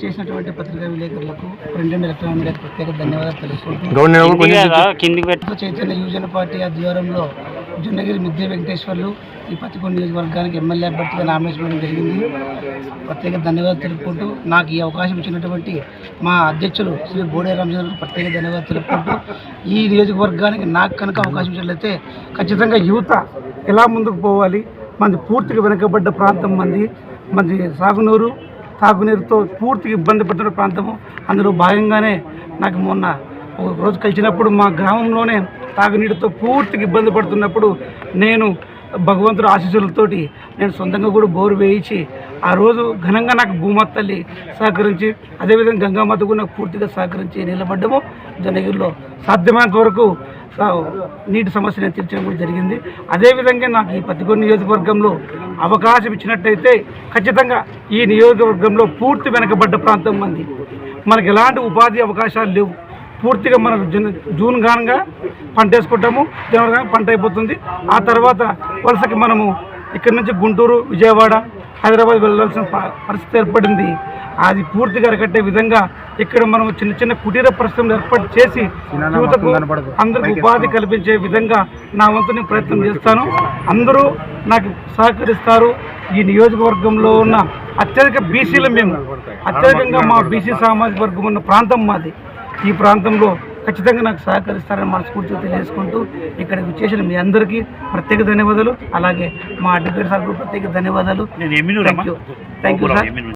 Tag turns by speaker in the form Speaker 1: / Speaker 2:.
Speaker 1: చేసినటువంటి పత్రికా విలేకరులకు ప్రింట్ ఎలక్ట్రానిక్ మీడియాకు ప్రత్యేక ధన్యవాదాలు తెలుసుకుంటూ
Speaker 2: గవర్నర్
Speaker 3: కిందికి
Speaker 2: కొంచెం
Speaker 3: కదా, కిందికి పెట్టి
Speaker 1: కొత్త చైతన్య యువజన పార్టీ ఆధ్వర్యంలో జొన్నగిరి మిద్దె వెంకటేశ్వర్లు ఈ పత్తికొండ నియోజకవర్గానికి ఎమ్మెల్యే అభ్యర్థిగా నామినేషన్ చేయడం జరిగింది. ప్రత్యేక ధన్యవాదాలు తెలుపుకుంటూ నాకు ఈ అవకాశం ఇచ్చినటువంటి మా అధ్యక్షులు శ్రీ బోడే రామచంద్ర ప్రత్యేక ధన్యవాదాలు తెలుపుకుంటూ ఈ నియోజకవర్గానికి నాకు కనుక అవకాశం ఇచ్చినట్లయితే ఖచ్చితంగా యువత ఎలా ముందుకు పోవాలి? మంది పూర్తిగా వెనుకబడ్డ ప్రాంతం మంది. మంది సాగునూరు తాగునీరుతో పూర్తిగా ఇబ్బంది పడుతున్న ప్రాంతము. అందులో భాగంగానే నాకు మొన్న ఒక రోజు కలిసినప్పుడు మా గ్రామంలోనే తాగునీటితో పూర్తిగా ఇబ్బంది పడుతున్నప్పుడు నేను భగవంతుడు ఆశీస్సులతోటి నేను సొంతంగా కూడా బోరు వేయించి ఆ రోజు ఘనంగా నాకు భూమాత తల్లి సహకరించి అదేవిధంగా గంగామాత కూడా నాకు పూర్తిగా సహకరించి నిలబడ్డము. జనగిరిలో సాధ్యమైనంత వరకు నీటి సమస్యను తీర్చడం కూడా జరిగింది. అదేవిధంగా నాకు ఈ పత్తికొండ నియోజకవర్గంలో అవకాశం ఇచ్చినట్టయితే ఖచ్చితంగా ఈ నియోజకవర్గంలో పూర్తి వెనకబడ్డ ప్రాంతం మంది. మనకి ఎలాంటి ఉపాధి అవకాశాలు లేవు. పూర్తిగా మనం జూన్ జూన్ పంట వేసుకుంటాము జనవరి కానీ పంట అయిపోతుంది. ఆ తర్వాత వలసకి మనము ఇక్కడ నుంచి గుంటూరు విజయవాడ హైదరాబాద్ వెళ్ళాల్సిన పరిస్థితి ఏర్పడింది. అది పూర్తిగా అరికట్టే విధంగా ఇక్కడ మనం చిన్న చిన్న కుటీర పరిశ్రమలు ఏర్పాటు చేసి యువతకు అందరికి ఉపాధి కల్పించే విధంగా నా వంతు నేను ప్రయత్నం చేస్తాను. అందరూ నాకు సహకరిస్తారు. ఈ నియోజకవర్గంలో ఉన్న అత్యధిక బీసీలు మేము. అత్యధికంగా మా బీసీ సామాజిక వర్గం ఉన్న ప్రాంతం మాది. ఈ ప్రాంతంలో ఖచ్చితంగా నాకు సహకరిస్తారని మనస్ఫూర్తిగా తెలియజేసుకుంటూ ఇక్కడికి వచ్చేసిన మీ అందరికీ ప్రత్యేక ధన్యవాదాలు. అలాగే మా అడ్వకేట్ సార్ ప్రత్యేక ధన్యవాదాలు. Thank you thank you sir